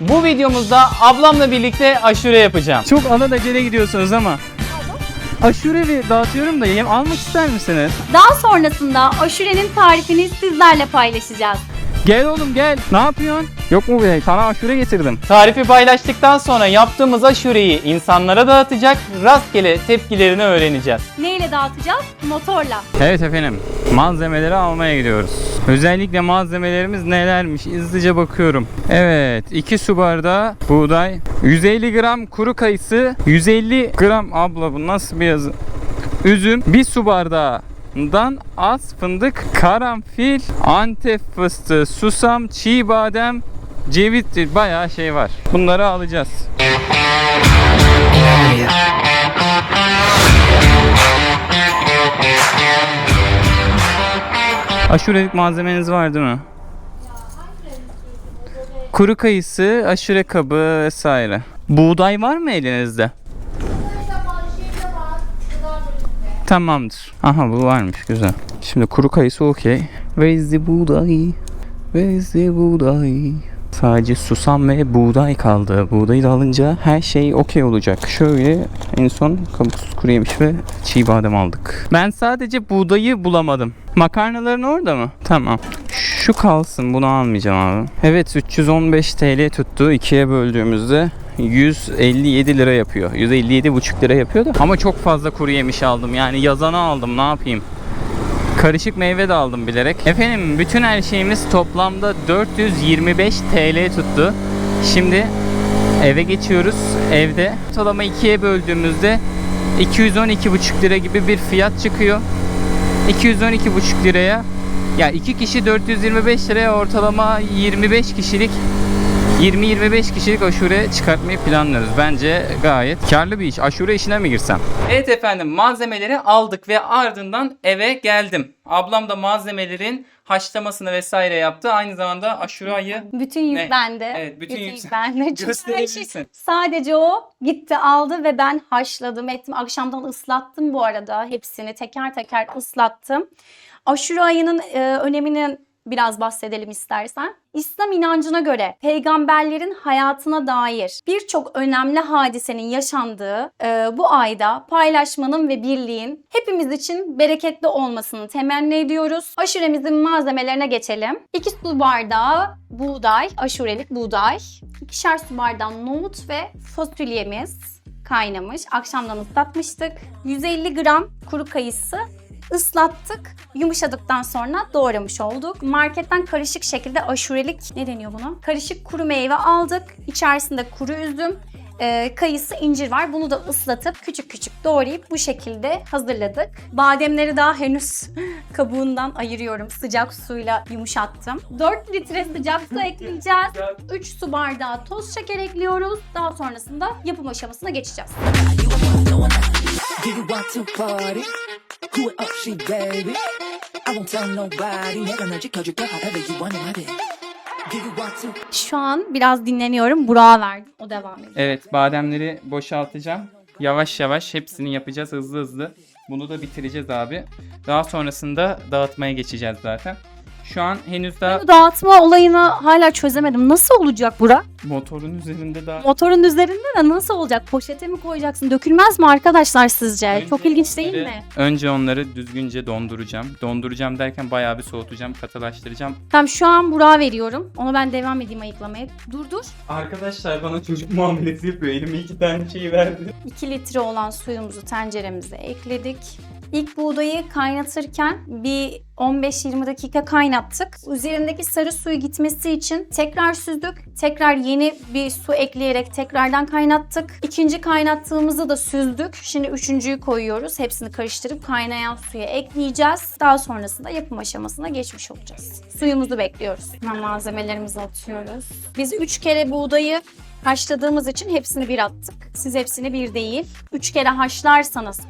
Bu videomuzda ablamla birlikte aşure yapacağım. Çok alelacele gidiyorsunuz ama. Aşure bir dağıtıyorum da yem almak ister misiniz? Daha sonrasında aşurenin tarifini sizlerle paylaşacağız. Gel oğlum gel. Ne yapıyorsun? Yok mu be? Sana aşure getirdim. Tarifi paylaştıktan sonra yaptığımız aşureyi insanlara dağıtacak, rastgele tepkilerini öğreneceğiz. Neyle dağıtacağız? Motorla. Evet efendim. Malzemeleri almaya gidiyoruz. Özellikle malzemelerimiz nelermiş? Hızlıca bakıyorum. Evet. 2 su bardağı buğday. 150 gram kuru kayısı. 150 gram abla bu nasıl bir yazı? Üzüm. 1 su bardağından az fındık, karanfil, antep fıstığı, susam, çiğ badem, ceviz bayağı şey var. Bunları alacağız. Aşurelik malzemeniz var değil mi? Kuru kayısı, aşure kabı vesaire. Buğday var mı elinizde? Tamamdır. Aha bu varmış güzel. Şimdi kuru kayısı okey. Where is the buğday? Where is the buğday? Sadece susam ve buğday kaldı. Buğdayı da alınca her şey okey olacak. Şöyle en son kabuksuz kuru yemiş ve çiğ badem aldık. Ben sadece buğdayı bulamadım. Makarnaların orada mı? Tamam. Şu kalsın bunu almayacağım abi. Evet 315 TL tuttu. ikiye böldüğümüzde 157 lira yapıyor. 157,5 lira yapıyor da. Ama çok fazla kuru yemiş aldım. Yani yazana aldım ne yapayım. Karışık meyve de aldım bilerek. Efendim bütün her şeyimiz toplamda 425 TL tuttu. Şimdi eve geçiyoruz. Evde ortalama ikiye böldüğümüzde 212,5 lira gibi bir fiyat çıkıyor. 212,5 liraya ya iki kişi 425 liraya ortalama 25 kişilik 20-25 kişilik aşure çıkartmayı planlıyoruz. Bence gayet karlı bir iş. Aşure işine mi girsem? Evet efendim malzemeleri aldık ve ardından eve geldim. Ablam da malzemelerin haşlamasını vesaire yaptı. Aynı zamanda aşureyi Bütün yük Ne? bende. Evet, bütün yük- bende. Çünkü her şey- gösterebilirsin. sadece o gitti aldı ve ben haşladım ettim. Akşamdan ıslattım bu arada hepsini teker teker ıslattım. Aşure ayının e, öneminin biraz bahsedelim istersen. İslam inancına göre peygamberlerin hayatına dair birçok önemli hadisenin yaşandığı e, bu ayda paylaşmanın ve birliğin hepimiz için bereketli olmasını temenni ediyoruz. Aşuremizin malzemelerine geçelim. 2 su bardağı buğday, aşurelik buğday. İkişer su bardağı nohut ve fasulyemiz kaynamış. Akşamdan ıslatmıştık. 150 gram kuru kayısı ıslattık. Yumuşadıktan sonra doğramış olduk. Marketten karışık şekilde aşurelik ne deniyor buna? Karışık kuru meyve aldık. İçerisinde kuru üzüm, e, kayısı, incir var. Bunu da ıslatıp küçük küçük doğrayıp bu şekilde hazırladık. Bademleri daha henüz kabuğundan ayırıyorum. Sıcak suyla yumuşattım. 4 litre sıcak su ekleyeceğiz. 3 su bardağı toz şeker ekliyoruz. Daha sonrasında yapım aşamasına geçeceğiz Do you want to party? Who it up, she baby? I won't tell nobody. 내가 널 지켜줄게 however you want it, my baby. Do you want to? Şu an biraz dinleniyorum. Burak'a verdim. O devam ediyor. Evet bademleri boşaltacağım. Yavaş yavaş hepsini yapacağız hızlı hızlı. Bunu da bitireceğiz abi. Daha sonrasında dağıtmaya geçeceğiz zaten. Şu an henüz daha Bu dağıtma olayını hala çözemedim. Nasıl olacak Burak? motorun üzerinde daha Motorun üzerinde de nasıl olacak? Poşete mi koyacaksın? Dökülmez mi arkadaşlar sizce? Önce Çok ilginç değil onları- mi? Önce onları düzgünce donduracağım. Donduracağım derken bayağı bir soğutacağım, katılaştıracağım. Tamam şu an Burak'a veriyorum. Onu ben devam edeyim ayıklamaya. Dur dur. Arkadaşlar bana çocuk muamelesi yapıyor. Elime iki tane şey verdi. 2 litre olan suyumuzu tenceremize ekledik. İlk buğdayı kaynatırken bir 15-20 dakika kaynattık. Üzerindeki sarı suyu gitmesi için tekrar süzdük. Tekrar yeni bir su ekleyerek tekrardan kaynattık. İkinci kaynattığımızda da süzdük. Şimdi üçüncüyü koyuyoruz. Hepsini karıştırıp kaynayan suya ekleyeceğiz. Daha sonrasında yapım aşamasına geçmiş olacağız. Suyumuzu bekliyoruz. Hemen malzemelerimizi atıyoruz. Biz 3 kere buğdayı haşladığımız için hepsini bir attık. Siz hepsini bir değil. 3 kere haşlarsanız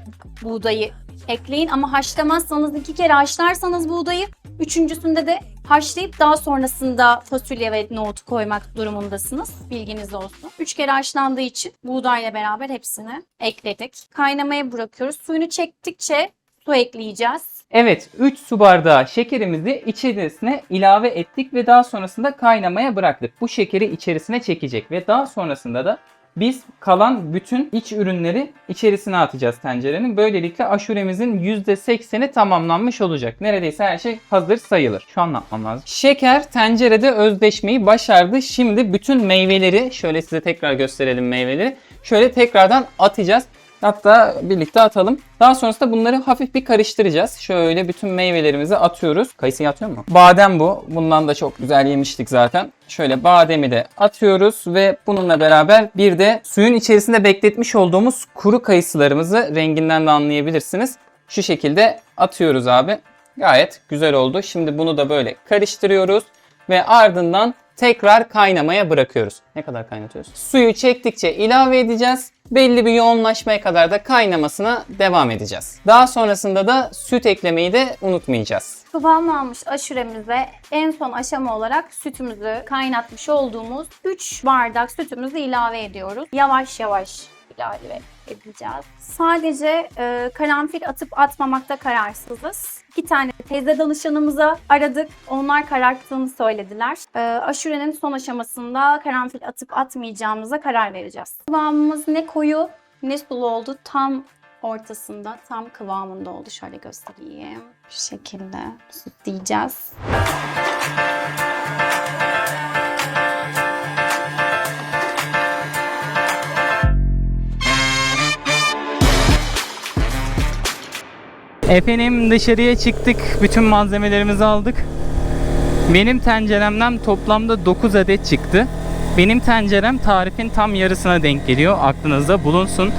buğdayı ekleyin ama haşlamazsanız iki kere haşlarsanız buğdayı üçüncüsünde de haşlayıp daha sonrasında fasulye ve nohutu koymak durumundasınız. Bilginiz olsun. Üç kere haşlandığı için buğdayla beraber hepsini ekledik. Kaynamaya bırakıyoruz. Suyunu çektikçe su ekleyeceğiz. Evet 3 su bardağı şekerimizi içerisine ilave ettik ve daha sonrasında kaynamaya bıraktık. Bu şekeri içerisine çekecek ve daha sonrasında da biz kalan bütün iç ürünleri içerisine atacağız tencerenin. Böylelikle aşuremizin %80'i tamamlanmış olacak. Neredeyse her şey hazır sayılır. Şu an ne yapmam lazım? Şeker tencerede özdeşmeyi başardı. Şimdi bütün meyveleri şöyle size tekrar gösterelim meyveleri. Şöyle tekrardan atacağız. Hatta birlikte atalım. Daha sonrasında bunları hafif bir karıştıracağız. Şöyle bütün meyvelerimizi atıyoruz. Kayısıyı atıyor mu? Badem bu. Bundan da çok güzel yemiştik zaten. Şöyle bademi de atıyoruz ve bununla beraber bir de suyun içerisinde bekletmiş olduğumuz kuru kayısılarımızı renginden de anlayabilirsiniz. Şu şekilde atıyoruz abi. Gayet güzel oldu. Şimdi bunu da böyle karıştırıyoruz ve ardından tekrar kaynamaya bırakıyoruz. Ne kadar kaynatıyoruz? Suyu çektikçe ilave edeceğiz. Belli bir yoğunlaşmaya kadar da kaynamasına devam edeceğiz. Daha sonrasında da süt eklemeyi de unutmayacağız. Kıvamlanmış aşuremize en son aşama olarak sütümüzü kaynatmış olduğumuz 3 bardak sütümüzü ilave ediyoruz. Yavaş yavaş ilave edeceğiz. Sadece e, karanfil atıp atmamakta kararsızız. İki tane teyze danışanımıza aradık. Onlar kararttığını söylediler. E, aşurenin son aşamasında karanfil atıp atmayacağımıza karar vereceğiz. Kıvamımız ne koyu ne sulu oldu. Tam ortasında, tam kıvamında oldu. Şöyle göstereyim. Şu şekilde süt Efendim dışarıya çıktık. Bütün malzemelerimizi aldık. Benim tenceremden toplamda 9 adet çıktı. Benim tencerem tarifin tam yarısına denk geliyor. Aklınızda bulunsun.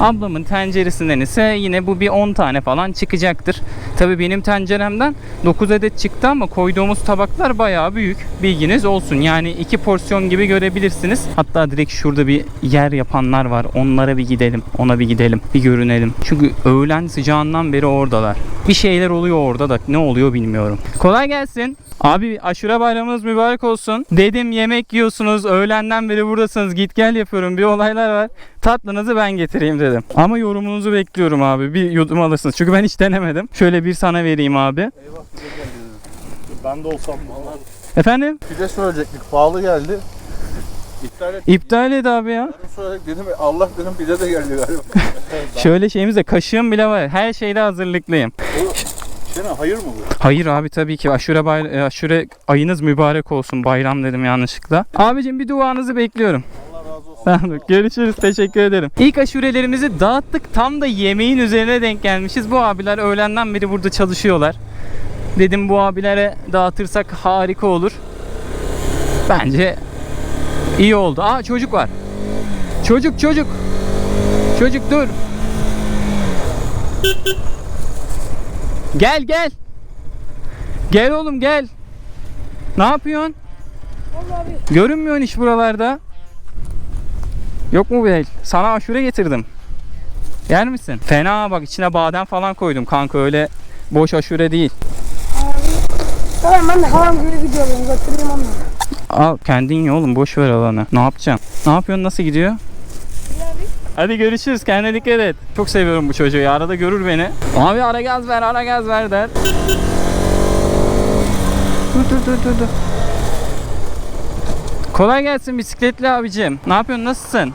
Ablamın tenceresinden ise yine bu bir 10 tane falan çıkacaktır. Tabi benim tenceremden 9 adet çıktı ama koyduğumuz tabaklar bayağı büyük. Bilginiz olsun. Yani iki porsiyon gibi görebilirsiniz. Hatta direkt şurada bir yer yapanlar var. Onlara bir gidelim. Ona bir gidelim. Bir görünelim. Çünkü öğlen sıcağından beri oradalar. Bir şeyler oluyor orada da ne oluyor bilmiyorum. Kolay gelsin. Abi aşure bayramınız mübarek olsun. Dedim yemek yiyorsunuz. Öğlenden beri buradasınız. Git gel yapıyorum. Bir olaylar var. Tatlınızı ben getireyim dedim. Ama yorumunuzu bekliyorum abi. Bir yudum alırsınız. Çünkü ben hiç denemedim. Şöyle bir sana vereyim abi. Ben de olsam vallahi Efendim? pide söyleyecektik. Pahalı geldi. İptal ettim İptal et abi ya. söyledik dedim Allah dedim pide de geldi galiba. Şöyle şeyimizde kaşığım bile var. Her şeyde hazırlıklıyım. Sene hayır mı bu? Hayır abi tabii ki aşure, bay- e, aşure ayınız mübarek olsun. Bayram dedim yanlışlıkla. Abicim bir duanızı bekliyorum. Tamam, görüşürüz. Teşekkür ederim. İlk aşurelerimizi dağıttık. Tam da yemeğin üzerine denk gelmişiz. Bu abiler öğlenden beri burada çalışıyorlar. Dedim bu abilere dağıtırsak harika olur. Bence iyi oldu. Aa çocuk var. Çocuk çocuk. Çocuk dur. Gel gel. Gel oğlum gel. Ne yapıyorsun? Görünmüyorsun hiç buralarda. Yok mu bey? Sana aşure getirdim. Yer misin? Fena bak içine badem falan koydum kanka öyle boş aşure değil. Tamam ben de halam gibi gidiyorum götüreyim onu. Al kendin ye oğlum boş ver alanı. Ne yapacaksın? Ne yapıyorsun nasıl gidiyor? Hadi görüşürüz kendine dikkat et. Çok seviyorum bu çocuğu ya. Arada görür beni. Abi ara gaz ver ara gaz ver der. Dur dur dur dur dur. Kolay gelsin bisikletli abicim. Ne yapıyorsun nasılsın?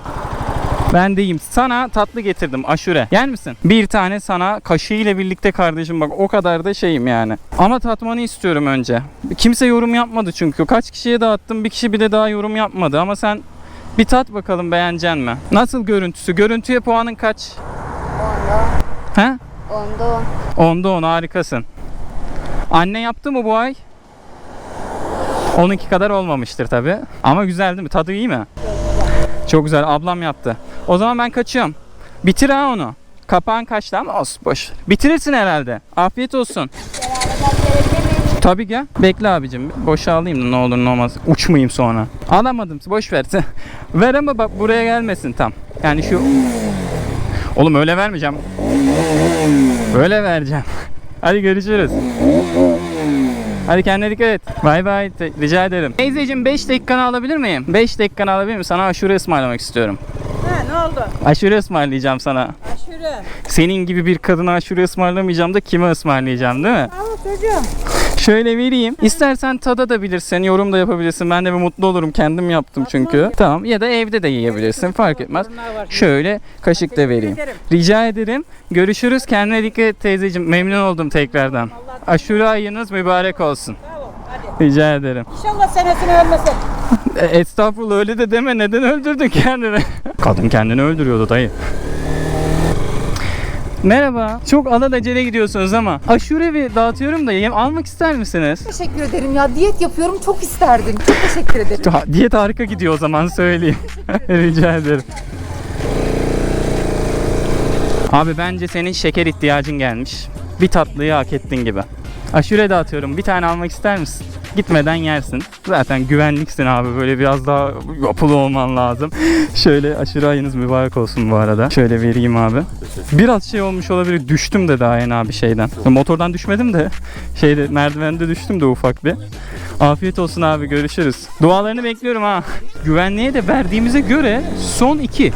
Ben deyim. Sana tatlı getirdim aşure. Yer misin? Bir tane sana kaşığı ile birlikte kardeşim bak o kadar da şeyim yani. Ama tatmanı istiyorum önce. Kimse yorum yapmadı çünkü. Kaç kişiye dağıttım bir kişi bile daha yorum yapmadı ama sen bir tat bakalım beğenecek mi? Nasıl görüntüsü? Görüntüye puanın kaç? He? Onda on. Onda on harikasın. Anne yaptı mı bu ay? Onunki kadar olmamıştır tabi. Ama güzel değil mi? Tadı iyi mi? Çok güzel. Ablam yaptı. O zaman ben kaçıyorum. Bitir ha onu. Kapağın kaçtı ama olsun boş. Bitirirsin herhalde. Afiyet olsun. Tabii gel. Bekle abicim. Boşa alayım da ne olur ne olmaz. Uçmayayım sonra. Alamadım. Boş ver. ver ama bak buraya gelmesin tam. Yani şu... Oğlum öyle vermeyeceğim. Böyle vereceğim. Hadi görüşürüz. Hadi kendine dikkat et. Bay bay. Rica ederim. Teyzeciğim 5 dakikanı alabilir miyim? 5 dakikanı alabilir miyim? Sana aşure ısmarlamak istiyorum. He ne oldu? Aşure ısmarlayacağım sana. Aşure Senin gibi bir kadına aşure ısmarlamayacağım da kime ısmarlayacağım değil mi? Tamam çocuğum. Şöyle vereyim. İstersen tada da bilirsin, yorum da yapabilirsin. Ben de bir mutlu olurum. Kendim yaptım çünkü. Tamam. Ya da evde de yiyebilirsin. Fark etmez. Şöyle kaşık da vereyim. Rica ederim. Görüşürüz. Kendine dikkat et teyzeciğim. Memnun oldum tekrardan. Aşure ayınız mübarek olsun. Rica ederim. İnşallah senesini ölmesin. E, Estağfurullah öyle de deme. Neden öldürdün kendini? Kadın kendini öldürüyordu dayı. Merhaba. Çok alelacele gidiyorsunuz ama aşure bir dağıtıyorum da yem almak ister misiniz? Teşekkür ederim ya. Diyet yapıyorum. Çok isterdim. Çok teşekkür ederim. Ha, Diyet harika gidiyor o zaman söyleyeyim. Rica ederim. Abi bence senin şeker ihtiyacın gelmiş. Bir tatlıyı hak ettin gibi. Aşure dağıtıyorum. Bir tane almak ister misin? Gitmeden yersin. Zaten güvenliksin abi. Böyle biraz daha yapılı olman lazım. Şöyle aşure ayınız mübarek olsun bu arada. Şöyle vereyim abi. Biraz şey olmuş olabilir. Düştüm de daha yeni abi şeyden. Motordan düşmedim de şeyde merdivende düştüm de ufak bir. Afiyet olsun abi görüşürüz. Dualarını bekliyorum ha. Güvenliğe de verdiğimize göre son iki.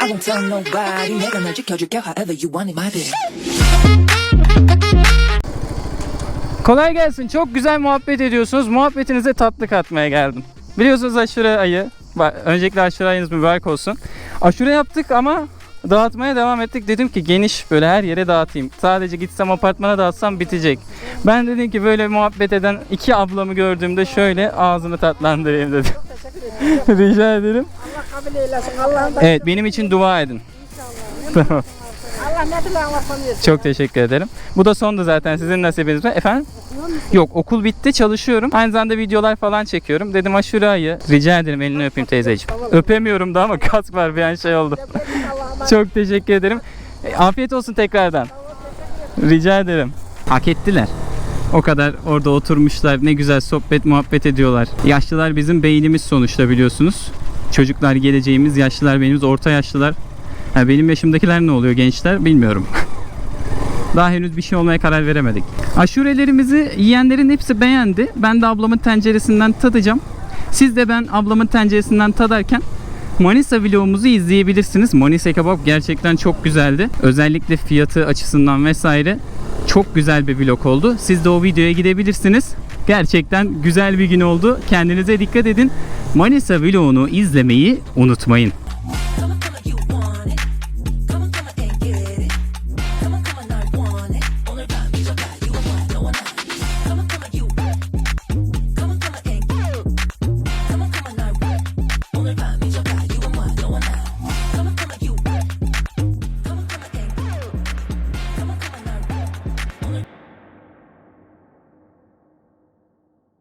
Don't tell nobody 내가 널 지켜줄게 however you want it my baby Do you want to party? Who it up she baby I won't tell nobody 내가 널 지켜줄게 however you want it my baby Kolay gelsin. Çok güzel muhabbet ediyorsunuz. Muhabbetinize tatlı katmaya geldim. Biliyorsunuz aşure ayı. Bak, Öncelikle aşure ayınız mübarek olsun. Aşure yaptık ama dağıtmaya devam ettik. Dedim ki geniş böyle her yere dağıtayım. Sadece gitsem apartmana dağıtsam bitecek. Ben dedim ki böyle muhabbet eden iki ablamı gördüğümde şöyle ağzını tatlandırayım dedim. Rica ederim. Allah kabul eylesin. Allah'ın da Evet benim için dua edin. Tamam. Allah ne dileğin varsa versin. Çok teşekkür ederim. Bu da sondu zaten sizin nasibiniz. Efendim? Yok okul bitti çalışıyorum. Aynı zamanda videolar falan çekiyorum. Dedim aşure ayı. Rica ederim elini öpeyim teyzeciğim. Öpemiyorum da ama kask var bir an şey oldu. Çok teşekkür ederim. E, Afiyet olsun tekrardan. Rica ederim. Hak ettiler. O kadar orada oturmuşlar. Ne güzel sohbet muhabbet ediyorlar. Yaşlılar bizim beynimiz sonuçta biliyorsunuz. Çocuklar geleceğimiz, yaşlılar beynimiz, orta yaşlılar. Ha, benim yaşımdakiler ne oluyor gençler bilmiyorum. Daha henüz bir şey olmaya karar veremedik. Aşurelerimizi yiyenlerin hepsi beğendi. Ben de ablamın tenceresinden tadacağım. Siz de ben ablamın tenceresinden tadarken Manisa vlogumuzu izleyebilirsiniz. Manisa kebap gerçekten çok güzeldi. Özellikle fiyatı açısından vesaire çok güzel bir vlog oldu. Siz de o videoya gidebilirsiniz. Gerçekten güzel bir gün oldu. Kendinize dikkat edin. Manisa vlogunu izlemeyi unutmayın.